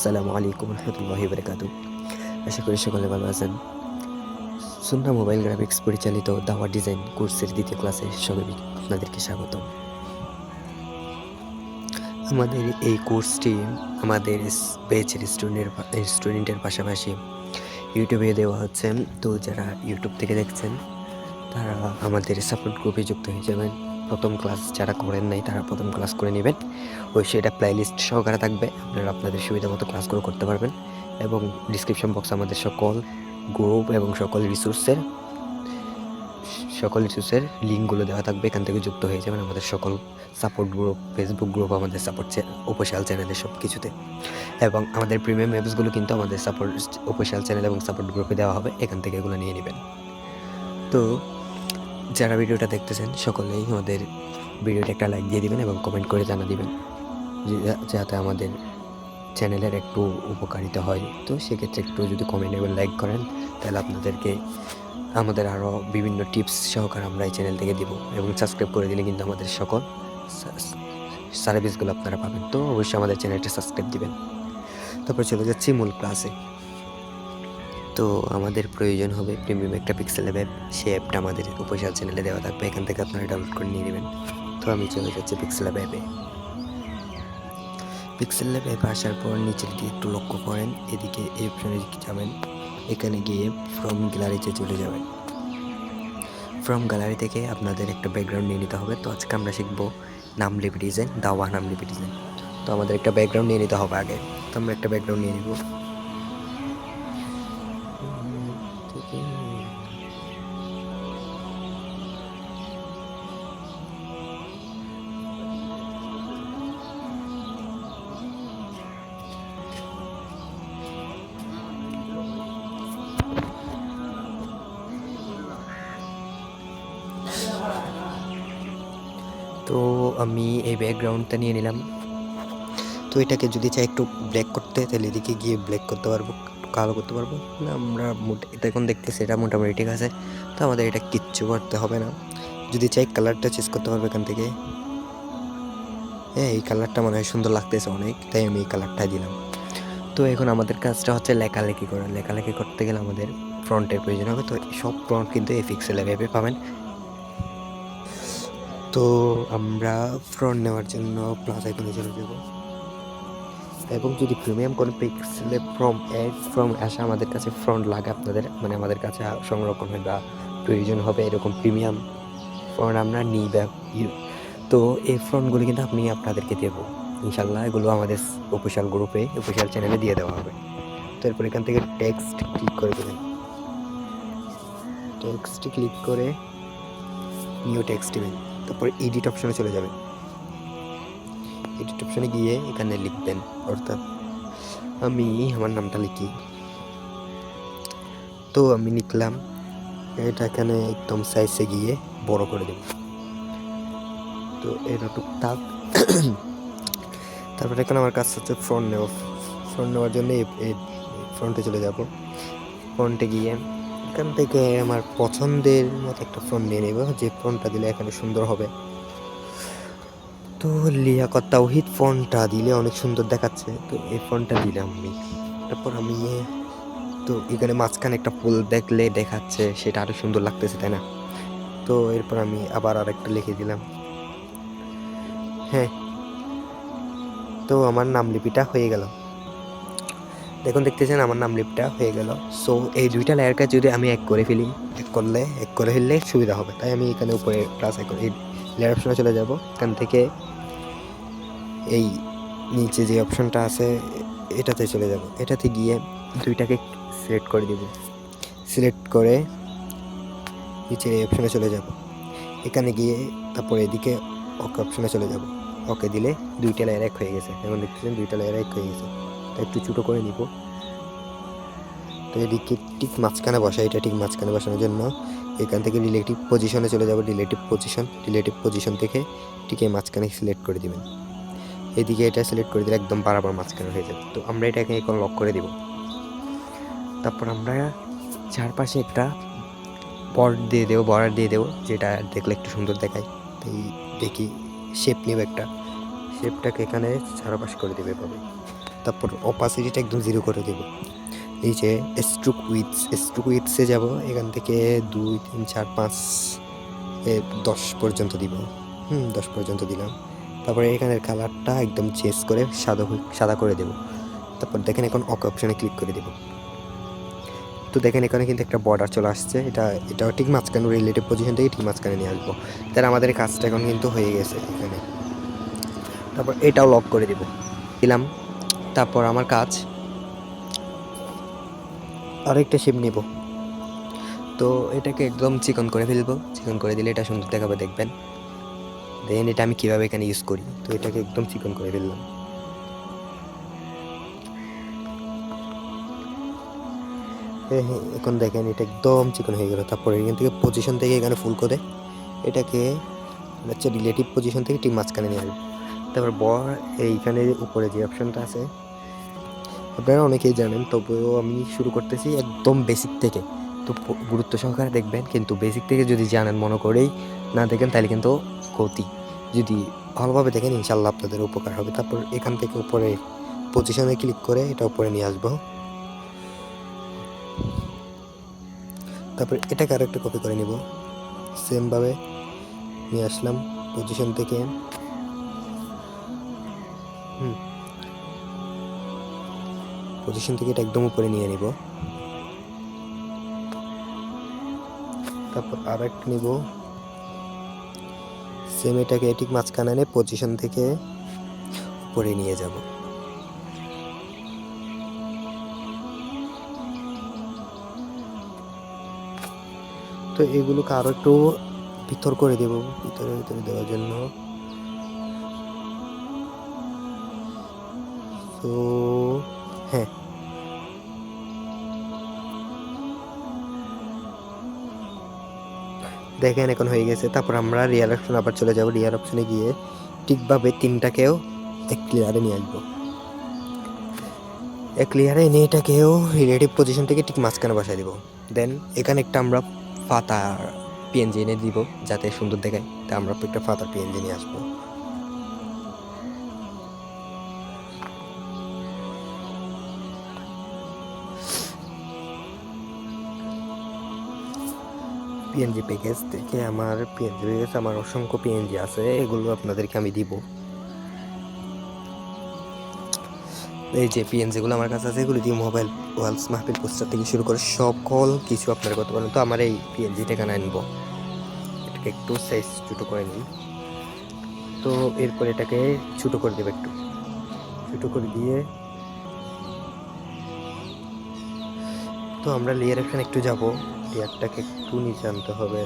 আসসালামু আলাইকুম রহমতুল্লাহি বারকাতু। আশা করি সকলে ভালো আছেন। সুন্না মোবাইল গ্রাফিক্স পরিচালিত দাওয়া ডিজাইন কোর্সের দ্বিতীয় ক্লাসে সবাই আপনাদেরকে স্বাগত আমাদের এই কোর্সটি আমাদের বেচের স্টুডেন্টের স্টুডেন্টের পাশাপাশি ইউটিউবে দেওয়া হচ্ছে। তো যারা ইউটিউব থেকে দেখছেন, তারা আমাদের সাপোর্ট গ্রুপে যুক্ত হয়ে যাবেন। প্রথম ক্লাস যারা করেন নাই, তারা প্রথম ক্লাস করে নেবেন। ওই সেটা প্লেলিস্ট সহকারে থাকবে। আপনারা আপনাদের সুবিধা মতো ক্লাসগুলো করতে পারবেন এবং ডিসক্রিপশন বক্স আমাদের সকল গ্রুপ এবং সকল রিসোর্সের সকল রিসোর্সের লিঙ্কগুলো দেওয়া থাকবে। এখান থেকে যুক্ত হয়ে যাবেন আমাদের সকল সাপোর্ট গ্রুপ ফেসবুক গ্রুপ আমাদের সাপোর্ট অফিসিয়াল চ্যানেলে সব কিছুতে এবং আমাদের প্রিমিয়াম অ্যাপসগুলো কিন্তু আমাদের সাপোর্ট অফিসিয়াল চ্যানেল এবং সাপোর্ট গ্রুপে দেওয়া হবে। এখান থেকে এগুলো নিয়ে নেবেন। তো যারা ভিডিওটা দেখতেছেন, সকলেই আমাদের ভিডিওটা একটা লাইক দিয়ে দিবেন এবং কমেন্ট করে জানা দিবেন যাতে আমাদের চ্যানেলের একটু উপকারিতা হয়। তো সেক্ষেত্রে একটু যদি কমেন্ট এবং লাইক করেন, তাহলে আপনাদেরকে আমাদের আরও বিভিন্ন টিপস সহকারে আমরা এই চ্যানেল থেকে দিব এবং সাবস্ক্রাইব করে দিলে কিন্তু আমাদের সকল সার্ভিসগুলো আপনারা পাবেন। তো অবশ্যই আমাদের চ্যানেলটা সাবস্ক্রাইব দিবেন। তারপর চলে যাচ্ছি মূল ক্লাসে তো আমাদের প্রয়োজন হবে প্রিমিয়াম একটা পিক্সেল অ্যাপ সেই অ্যাপটা আমাদের উপসার চ্যানেলে দেওয়া থাকবে। এখান থেকে আপনারা ডাউনলোড করে নিয়ে নেবেন। তো আমি চলে যাচ্ছি পিক্সেল অ্যাপ অ্যাপে পিক্সেল অ্যাপে আসার পর নিচের দিকে একটু লক্ষ্য করেন। এদিকে অপশনে যাবেন। এখানে গিয়ে ফ্রম গ্যালারিতে চলে যাবেন। ফ্রম গ্যালারি থেকে আপনাদের একটা ব্যাকগ্রাউন্ড নিয়ে নিতে হবে। তো আজকে আমরা শিখব নাম লিপি ডিজাইন দাওয়া নাম লিপি ডিজাইন তো আমাদের একটা ব্যাকগ্রাউন্ড নিয়ে নিতে হবে আগে। তো আমরা একটা ব্যাকগ্রাউন্ড নিয়ে নিব। আমি এই ব্যাকগ্রাউন্ডটা নিয়ে নিলাম। তো এটাকে যদি চাই একটু ব্ল্যাক করতে, তাহলে এদিকে গিয়ে ব্ল্যাক করতে পারব কালো করতে পারব। না, আমরা এটা এখন দেখতেছি, এটা মোটামুটি ঠিক আছে। তো আমাদের এটা কিচ্ছু করতে হবে না। যদি চাই কালারটা চেঞ্জ করতে পারব এখান থেকে। হ্যাঁ এই কালারটা মনে হয় সুন্দর লাগতেছে অনেক, তাই আমি এই কালারটা দিলাম। তো এখন আমাদের কাজটা হচ্ছে লেখালেখি করা। লেখালেখি করতে গেলে আমাদের ফ্রন্টের প্রয়োজন হবে। তো সব ফ্রন্ট কিন্তু এই পিক্সেলে ভেবে পাবেন। তো আমরা ফ্রন্ট নেওয়ার জন্য প্লাস আইকনে চলে যাব। এবং যদি প্রিমিয়াম কোনো পিক্সেলে ফ্রম অ্যাড ফ্রম আসে আমাদের কাছে ফ্রন্ট লাগে আপনাদের মানে আমাদের কাছে সংরক্ষণ হয় বা প্রয়োজন হবে এরকম প্রিমিয়াম ফ্রন্ট আমরা নিই বা তো এই ফ্রন্টগুলো কিন্তু আপনি আপনাদেরকে দেবো। ইনশাল্লাহ এগুলো আমাদের অফিসিয়াল গ্রুপে অফিসিয়াল চ্যানেলে দিয়ে দেওয়া হবে। তো এরপর এখান থেকে টেক্সট ক্লিক করে দেবেন। টেক্সট ক্লিক করে নিউ টেক্সট দেবেন। তারপরে এডিট অপশানে চলে যাবেন এডিট অপশানে গিয়ে এখানে লিখবেন, অর্থাৎ আমি আমার নামটা লিখি। তো আমি লিখলাম, এটা এখানে একদম সাইজে গিয়ে বড় করে দেব। তো এটা টুকটাক তারপরে এখানে আমার কাজ হচ্ছে ফ্রন্ট নেওয়া। ফ্রন্ট নেওয়ার জন্য ফ্রন্টে চলে যাব। ফ্রন্টে গিয়ে এখান থেকে আমার পছন্দের মতো একটা ফোন নিয়ে নেব, যে ফোনটা দিলে এখানে সুন্দর হবে। তো লিয়াকত তাওহিদ ফোনটা দিলে অনেক সুন্দর দেখাচ্ছে। তো এই ফোনটা দিলাম আমি। তারপর আমি, তো এখানে মাঝখানে একটা ফুল দেখলে দেখাচ্ছে, সেটা আরও সুন্দর লাগতেছে, তাই না? তো এরপর আমি আবার আরেকটা লিখে দিলাম। হ্যাঁ। তো আমার নাম লিপিটা হয়ে গেল। দেখুন, দেখতেছেন আমার নাম লিপটা, হয়ে গেল। সো এই দুইটা লেয়ার কাজ যদি আমি এক করে ফেলি, এক করলে, এক করে ফেললে সুবিধা হবে। তাই আমি এখানে উপরে প্লাস এক এই লেয়ার অপশনে চলে যাব। এখান থেকে এই নিচে যে অপশনটা আছে, এটাতে চলে যাব। এটাতে গিয়ে দুইটাকে সিলেক্ট করে দিব। সিলেক্ট করে নিচে এই অপশনে চলে যাব। এখানে গিয়ে তারপরে এদিকে ওকে অপশনে চলে যাব। ওকে দিলে দুইটা লেয়ার এক হয়ে গেছে। এখন দেখতেছেন দুইটা লেয়ার এক হয়ে গেছে। একটু ছোটো করে নিব। তো এদিকে ঠিক মাঝখানে বসা, এটা ঠিক মাঝখানে বসানোর জন্য। এখান থেকে রিলেটিভ পজিশনে চলে যাব রিলেটিভ পজিশন রিলেটিভ পজিশন থেকে ঠিক এই মাঝখানে সিলেক্ট করে দিবেন। এদিকে এটা সিলেক্ট করে দিলে একদম বারাবার মাঝখানে হয়ে যাবে। তো আমরা এটাকে এখন লক করে দিব। তারপর আমরা চারপাশে একটা বর্ড দিয়ে দেবো বর্ডার দিয়ে দেবো, যেটা দেখলে একটু সুন্দর দেখায়। তাই দেখি শেপ নেব একটা। শেপটাকে এখানে চারপাশ করে দেবে এভাবে। তারপর অপাসিটিটা একদম জিরো করে দেব। এই যে স্ট্রুক উইথস স্ট্রুক উইথসে যাব, এখান থেকে দুই, তিন, চার, পাঁচ দশ পর্যন্ত দিব। হুম, দশ পর্যন্ত দিলাম। তারপরে এখানের কালারটা একদম চেঞ্জ করে সাদা সাদা করে দেব। তারপর দেখেন এখন অক অপশানে ক্লিক করে দেব। তো দেখেন এখানে কিন্তু একটা বর্ডার চলে আসছে। এটা, এটাও ঠিক মাঝখানে রিলেটিভ পজিশন থেকে ঠিক মাঝখানে নিয়ে আসব। তার আমাদের কাজটা এখন কিন্তু হয়ে গেছে এখানে। তারপর এটাও লক করে দেব। দিলাম। তারপর আমার কাজ। আরেকটা শেপ নেব। তো এটাকে একদম চিকন করে ফেলব। চিকন করে দিলে এটা সুন্দর দেখাবে, দেখবেন। দেন এটা আমি কীভাবে এখানে ইউজ করি? তো এটাকে একদম চিকন করে ফেললাম। এখন দেখেন এটা একদম চিকন হয়ে গেল। তারপরে এখান থেকে পজিশন থেকে এখানে ফুল করে এটাকে হচ্ছে রিলেটিভ পজিশন থেকে ঠিক মাঝখানে নিয়ে আসব। তারপর বর এইখানে উপরে যে অপশনটা আছে, আপনারা অনেকেই জানেন, তবুও আমি শুরু করতেছি একদম বেসিক থেকে। তো গুরুত্ব সহকারে দেখবেন, কিন্তু বেসিক থেকে যদি জানেন, মনে করেই না দেখেন, তাহলে কিন্তু ক্ষতি। যদি ভালোভাবে দেখেন, ইনশাল্লাহ আপনাদের উপকার হবে। তারপর এখান থেকে উপরে পজিশনে ক্লিক করে এটা উপরে নিয়ে আসব। তারপর এটাকে আরেকটা কপি করে নিব। সেমভাবে নিয়ে আসলাম। পজিশন থেকে পজিশন থেকে এটা একদম উপরে নিয়ে নিব। তারপর আর একটা নিব। সেম এটাকে ঠিক মাঝখানে এনে পজিশন থেকে উপরে নিয়ে যাব। তো এগুলোকে আরও একটু ভিতর করে দেব, ভিতরে ভিতরে দেওয়ার জন্য। তো হ্যাঁ দেখেন, এখন হয়ে গেছে। তারপর আমরা রিয়াল অপশন আবার চলে যাব। রিয়াল অপশনে গিয়ে ঠিকভাবে তিনটাকেও এক ক্লিয়ারে নিয়ে আসব। এক ক্লিয়ারে এনে এটাকেও রিলেটিভ পজিশন থেকে ঠিক মাঝখানে বসাই দিব। দেন এখানে একটা আমরা ফাতা পিএনজি এনে দিব, যাতে সুন্দর দেখায়। তা আমরা একটা ফাতা পিএনজি নিয়ে আসব। পিএনজি প্যাকেজ থেকে আমার পিএনজি প্যাকেজ আমার অসংখ্য পিএনজি আছে, এগুলো আপনাদেরকে আমি দিব। এই যে পিএনজিগুলো আমার কাছে আছে, এগুলো দিয়ে মোবাইল ওয়ালস মাহফিল পোস্টার থেকে শুরু করে সকল কিছু আপনার করতে পারেন তো আমার এই পিএনজিটা এখানে আনব। এটাকে একটু সাইজ ছোটো করে নিই। তো এরপর এটাকে ছোটো করে দেবে একটু। ছোটো করে দিয়ে তো আমরা লেয়ার এখানে একটু যাব। লেয়ারটাকে একটু নিচে আনতে হবে।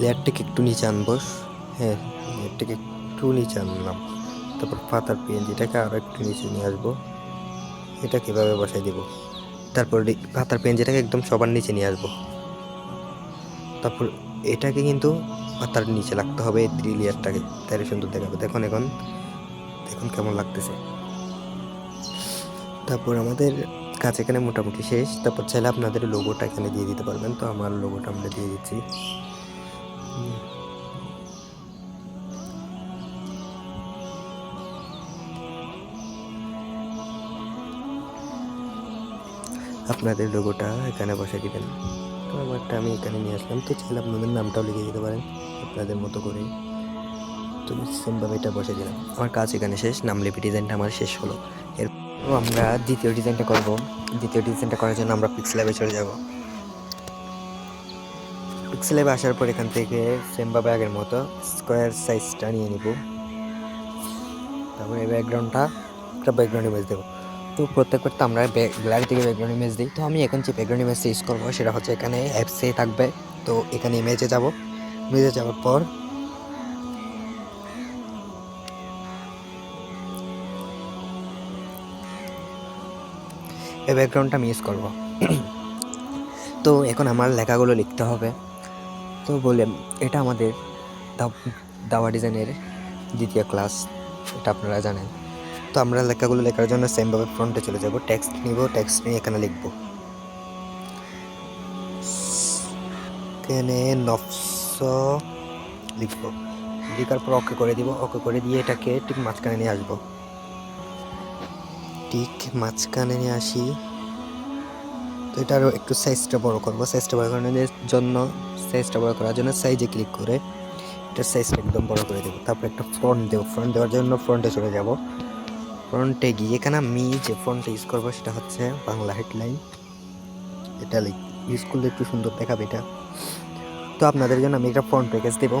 লেয়ারটাকে একটু নিচে আনব। হ্যাঁ লেয়ারটাকে একটু নিচে আনলাম। তারপর পাতার পেঞ্জিটাকে আরও একটু নিচে নিয়ে আসব। এটা কীভাবে বসাই দেব? তারপর পাতার পেঞ্জিটাকে একদম সবার নিচে নিয়ে আসব। তারপর এটাকে কিন্তু পাতার নিচে লাগতে হবে, এই থ্রি লেয়ারটাকে। তাহলে সুন্দর দেখাবে। দেখুন এখন, দেখুন কেমন লাগতেছে। তারপর আমাদের কাজ এখানে মোটামুটি শেষ। তারপর চাইলে আপনাদের লোগোটা এখানে দিয়ে দিতে পারবেন। তো আমার লোগোটা আমরা দিয়ে দিচ্ছি। আপনাদের লোগোটা এখানে বসে দিবেন। তো আমারটা আমি এখানে নিয়ে আসলাম। তো চাইলে আপনাদের নামটাও লিখে দিতে পারেন আপনাদের মতো করে। তো সেমভাবে এটা বসে দিলাম। আমার কাজ এখানে শেষ। নাম লিপি ডিজাইনটা আমার শেষ হলো। তো আমরা দ্বিতীয় ডিজাইনটা করব। দ্বিতীয় ডিজাইনটা করার জন্য আমরা পিক্সেল ল্যাবে চলে যাব। পিক্সেল ল্যাবে আসার পর এখান থেকে সেমভাবে আগের মতো স্কোয়ার সাইজটা নিয়ে নিব। তারপরে ব্যাকগ্রাউন্ডটা একটা ব্যাকগ্রাউন্ড ইমেজ দেবো। তো প্রত্যেকবার তো আমরা গ্যালারি থেকে ব্যাকগ্রাউন্ড ইমেজ দিই। তো আমি এখন যে ব্যাকগ্রাউন্ড ইমেজটা ইউজ করব সেটা হচ্ছে এখানে অ্যাপসে থাকবে। তো এখানে ইমেজে যাব। ইমেজে যাওয়ার পর এই ব্যাকগ্রাউন্ডটা ইউজ করব। তো এখন আমার লেখাগুলো লিখতে হবে। তো বলে, এটা আমাদের দাও- দাওয়া ডিজাইনের দ্বিতীয় ক্লাস এটা আপনারা জানেন। তো আমরা লেখাগুলো লেখার জন্য সেমভাবে ফ্রন্টে চলে যাব। টেক্সট নিব টেক্সট নিয়ে এখানে লিখব। এখানে নফস লিখব। লিখার পর ওকে করে দিব। ওকে করে দিয়ে এটাকে ঠিক মাঝখানে নিয়ে আসব। ঠিক মাঝখানে নিয়ে আসি। তো এটারও একটু সাইজটা বড় করব। সাইজটা বড় করানোর জন্য সাইজটা বড় করার জন্য সাইজে ক্লিক করে এটার সাইজটা একদম বড় করে দেবো। তারপর একটা ফ্রন্ট দেবো। ফ্রন্ট দেওয়ার জন্য ফ্রন্টে চলে যাব। ফ্রন্টে গিয়ে এখানে আমি যে ফ্রন্টে ইউজ করব সেটা হচ্ছে বাংলা হেডলাইন এটা ইউজ করলে একটু সুন্দর দেখাবে এটা। তো আপনাদের জন্য আমি একটা ফ্রন্ট প্যাকেজ দেবো।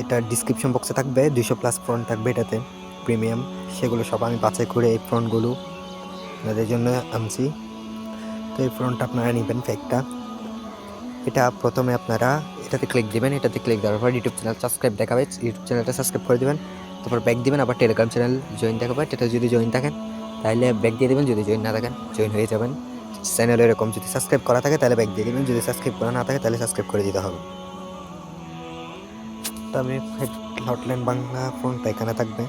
এটা ডিসক্রিপশন বক্সে থাকবে। দুশো প্লাস ফ্রন্ট থাকবে এটাতে। প্রিমিয়াম সেগুলো সব আমি বাছাই করে এই ফ্রন্টগুলো আপনাদের জন্য আনছি। তো এই ফ্রন্ট আপনারা নেবেন ফেকটা এটা প্রথমে আপনারা এটাতে ক্লিক দিবেন, এটাতে ক্লিক দেওয়ার পর ইউটিউব চ্যানেল সাবস্ক্রাইব দেখাবে, ইউটিউব চ্যানেলটা সাবস্ক্রাইব করে দিবেন। তারপর ব্যাক দিবেন, আবার টেলিগ্রাম চ্যানেল জয়েন দেখাবে। এটা যদি জয়েন থাকেন, তাহলে ব্যাক দিয়ে দেবেন, যদি জয়েন না থাকেন জয়েন হয়ে যাবেন। চ্যানেল এরকম যদি সাবস্ক্রাইব করা থাকে, তাহলে ব্যাক দিয়ে দেবেন। যদি সাবস্ক্রাইব করা না থাকে, তাহলে সাবস্ক্রাইব করে দিতে হবে। তো আমি হটলাইন বাংলা ফোনটা এখানে থাকবে।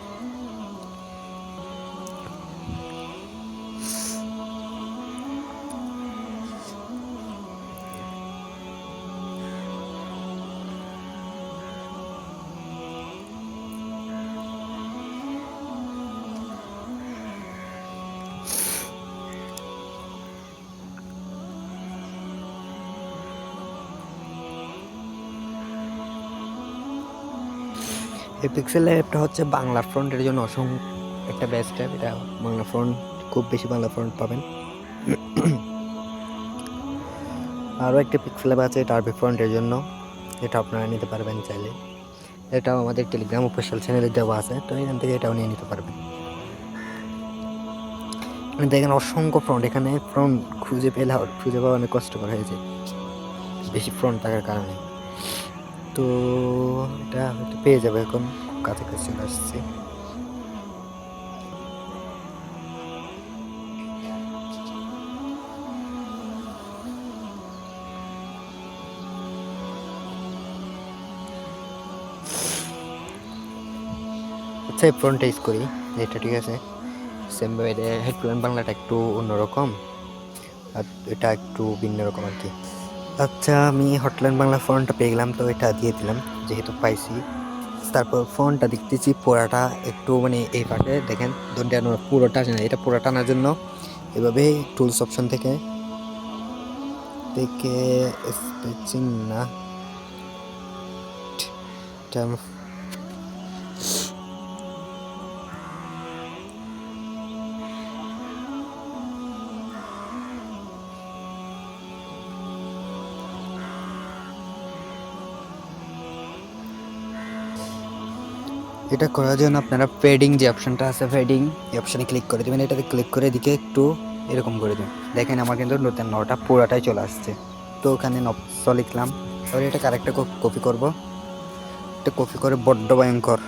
এই পিক্সেল অ্যাপটা হচ্ছে বাংলা ফ্রন্টের জন্য অসংখ্য একটা বেস্ট অ্যাপ এটা বাংলা ফ্রন্ট খুব বেশি বাংলা ফ্রন্ট পাবেন। আরও একটা পিক্সেল অ্যাপ আছে, এটা আরবি ফ্রন্টের জন্য। এটা আপনারা নিতে পারবেন চাইলে। এটাও আমাদের টেলিগ্রাম অফিসিয়াল চ্যানেলে দেওয়া আছে, তো এখান থেকে এটাও নিয়ে নিতে পারবেন। দেখেন অসংখ্য ফ্রন্ট এখানে ফ্রন্ট খুঁজে পেলে, খুঁজে পাওয়া অনেক কষ্টকর হয়েছে বেশি ফ্রন্ট থাকার কারণে। তো এটা হয়তো পেয়ে যাবে এখন। কাছাকাছি চলে আসছে। আচ্ছা ফ্রন্টে ইউজ করি। এটা ঠিক আছে। সেম হেডফোন বাংলাটা একটু অন্যরকম। আর এটা একটু ভিন্ন রকম আর কি। আচ্ছা আমি হটলাইন বাংলা ফোনটা পেয়ে গেলাম, তো এটা দিয়ে দিলাম, যেহেতু পাইছি। তারপর ফোনটা দেখতেছি পোড়াটা একটু মানে এই পাটে দেখেন ধরতে পুরোটা আসে না, এটা পুরোটা টানার জন্য। এভাবে টুলস অপশন থেকে থেকে স্পেচিং না। এটা এটা করার জন্য আপনারা ফেডিং যে অপশনটা আছে ফেডিং এই অপশানে ক্লিক করে দেবেন। এটাতে ক্লিক করে দিকে একটু এরকম করে দেবেন। দেখেন আমার কিন্তু নতুন নটা পুরাটাই চলে আসছে। তো ওখানে নকশ লিখলাম। এবার এটাকে আরেকটা কপি করব। এটা কপি করে বড্ড ভয়ঙ্কর।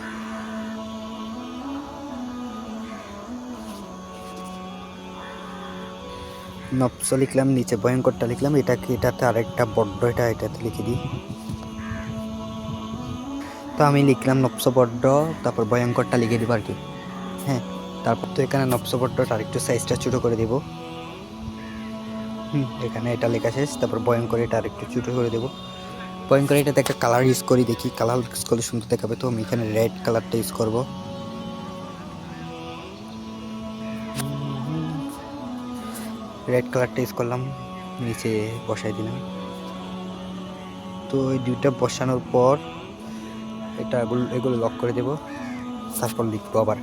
নকশ লিখলাম, নিচে ভয়ঙ্করটা লিখলাম। এটাকে এটাতে আরেকটা বড্ড, এটা এটাতে লিখে দিই। তো আমি লিখলাম নবসবড্ড তারপর ভয়ঙ্করটা লিখে দিব আর কি। হ্যাঁ তারপর তো এখানে নবসবড্ডটা আরেকটু সাইজটা ছোটো করে দেবো। হুম, এখানে এটা লেখা শেষ, তারপর ভয়ঙ্কর এটা আরেকটু ছোটো করে দেবো। ভয়ঙ্কর এটাতে একটা কালার ইউজ করি দেখি কালার ইউজ করলে সুন্দর দেখাবে তো, আমি এখানে রেড কালারটা ইউজ করব। রেড কালারটা ইউজ করলাম, নিচে বসাই দিলাম। তো এই দুইটা বসানোর পর এটা এগুলো লক করে দেব। তারপর লিখব আবার।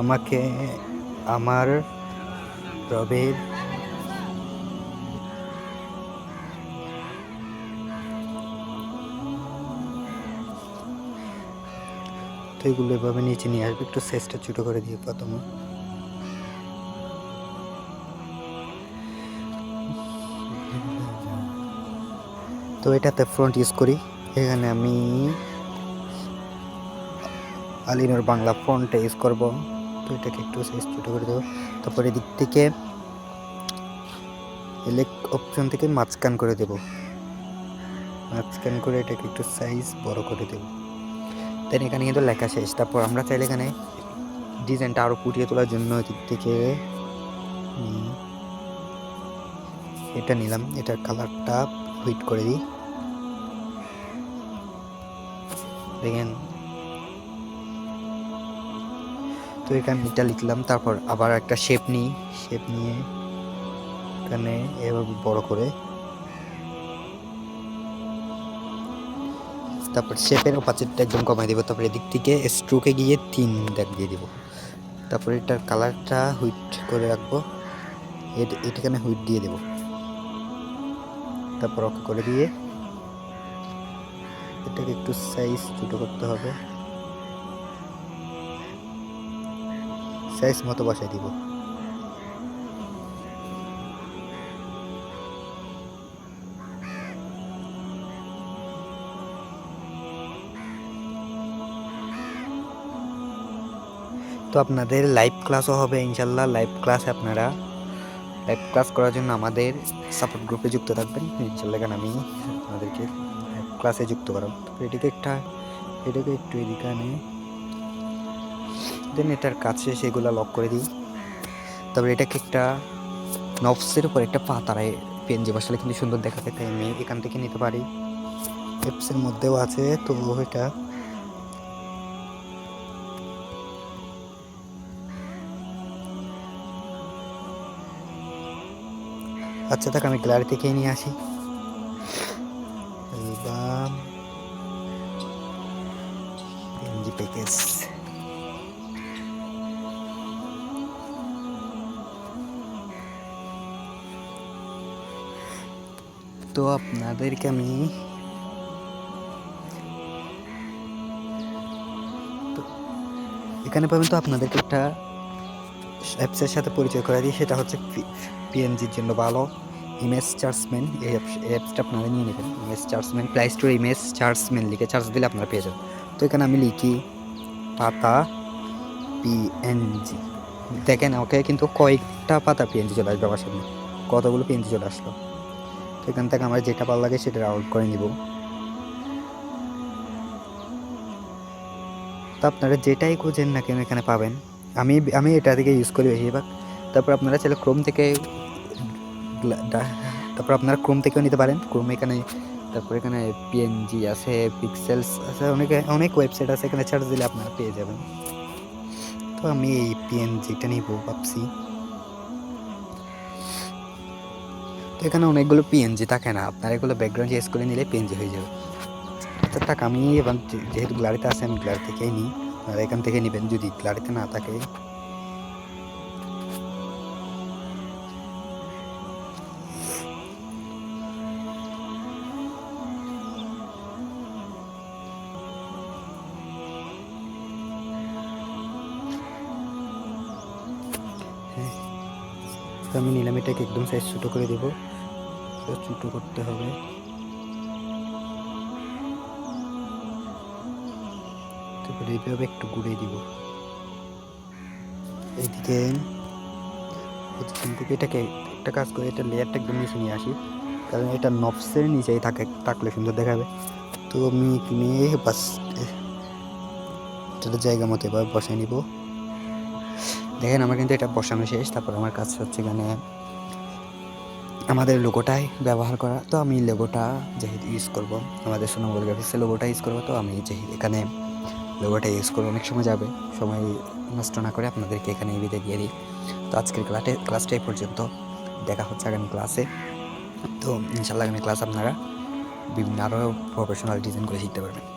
আমাকে আমার রবের এগুলো এভাবে নিচে নিয়ে আসবে। একটু সাইজটা ছোটো করে দিয়ে প্রথমে। তো এটাতে ফ্রন্ট ইউজ করি। এখানে আমি আলিনোর বাংলা ফ্রন্টটা ইউজ করব। তো এটাকে একটু সাইজ ছোটো করে দেবো। তারপরে এদিক থেকে এলেক অপশন থেকে মাঝখান করে দেব। মাঝখান করে এটাকে একটু সাইজ বড় করে দেব। দেন এখানে কিন্তু লেখা শেষ। তারপর আমরা চাইলে এখানে ডিজাইনটা আরও ফুটিয়ে তোলার জন্য এদিক থেকে এটা নিলাম। এটার কালারটা হুইট করে দিই। দেখেন। তো এখানে এটা লিখলাম, তারপর আবার একটা শেপ নিই শেপ নিয়ে এখানে এভাবে বড় করে। তারপর শেপের অপাচেটটা একদম কমাই দিব, তারপর এদিক থেকে স্ট্রোকে গিয়ে তিন দাগ দিয়ে দিব। তারপর এটার কালারটা হুইট করে রাখব, এটা এটাখানে হুইট দিয়ে দেব। তারপর ওকে করে দিয়ে এটাকে একটু সাইজ ছোটো করতে হবে। সাইজ মতো বসাই দিব। তো আপনাদের লাইভ ক্লাসও হবে ইনশাল্লাহ। লাইভ ক্লাসে আপনারা লাইভ ক্লাস করার জন্য আমাদের সাপোর্ট গ্রুপে যুক্ত থাকবেন। ইনশাল্লাহ আমি আপনাদেরকে ক্লাসে যুক্ত করাবো তো এটাকে একটা, এটাকে একটু এদিকে দেন এটার কাছে সেগুলো লক করে দিই। তারপরে এটাকে একটা নফসের উপর একটা পাতারায় পেন যে বসালে কিন্তু সুন্দর দেখাবে তাই আমি এখান থেকে নিতে পারি। অ্যাপসের মধ্যেও আছে তো এটা আচ্ছা থাক আমি গ্যালারি থেকে নিয়ে আসি। অ্যালবাম এনজি প্যাকেজ তো আপনাদেরকে আমি এখানে পাবেন তো আপনাদেরকে একটা অ্যাপসের সাথে পরিচয় করে দিই, সেটা হচ্ছে পিএনজির জন্য ভালো। ইমেজ চার্জমেন এই অ্যাপসটা আপনারা নিয়ে নেবেন। ইমেজ চার্জমেন প্লে স্টোর ইমেজ চার্জমেন লিখে চার্জ দিলে আপনারা পেয়ে যাবেন। তো এখানে আমি লিখি পাতা পিএনজি দেখেন, ওকে কিন্তু কয়েকটা পাতা পিএনজি চলে আসবে আমার সামনে। কতগুলো পিএনজি চলে আসলো? তো এখান থেকে আমার যেটা ভালো লাগে সেটা আউট করে নিব। তো আপনারা যেটাই খুঁজেন না কেন এখানে পাবেন। আমি আমি এটা থেকে ইউজ করি বেশিরভাগ। তারপর আপনারা চাইলে ক্রোম থেকে তারপর আপনারা ক্রোম থেকেও নিতে পারেন। ক্রোম এখানে, তারপর এখানে পিএনজি আছে পিক্সেলস আছে, অনেক অনেক ওয়েবসাইট আছে, এখানে চার্জ দিলে আপনারা পেয়ে যাবেন। তো আমি এই পিএনজিটা নিব, ভাবছি। তো এখানে অনেকগুলো পিএনজি থাকে না, আপনার এগুলো ব্যাকগ্রাউন্ড চেঞ্জ করে নিলে পিএনজি হয়ে যাবে। আচ্ছা থাক, আমি এবার যেহেতু গ্লারিতে আছে, আমি গ্লারি থেকেই নিই। আপনারা এখান থেকে নেবেন, যদি গ্লারিতে না থাকে। এটাকে একদম সাইজ ছোটো করে দেবো। ছোটো করতে হবে। তারপরে এইভাবে একটু গুঁড়িয়ে দিব। এইদিকে কিন্তু এটাকে একটা কাজ করে, এটা লেয়ারটা একদম নিচে নিয়ে আসি। কারণ এটা নফসের নিচেই থাকে, থাকলে সুন্দর দেখাবে। তো আমি নিয়ে বাস এটা জায়গা মতো এবার বসাই নিব। দেখেন, আমার কিন্তু এটা বসানো শেষ, তারপর আমার কাজ হচ্ছে এখানে আমাদের লোগোটাই ব্যবহার করা, তো আমি লোগোটা যেহেতু ইউজ করব, আমাদের সোনামগল গ্রাফিক্সের লোগোটা ইউজ করব, তো আমি যেহেতু এখানে লোগোটা ইউজ করব, অনেক সময় যাবে, সময় নষ্ট না করে আপনাদেরকে এখানে বিদে দিয়ে দিই। তো আজকের ক্লাসে ক্লাসটা এই পর্যন্ত, দেখা হচ্ছে আগামী ক্লাসে তো ইনশাল্লাহ আগামী ক্লাস আপনারা বিভিন্ন আরও প্রফেশনাল ডিজাইন করে শিখতে পারবেন।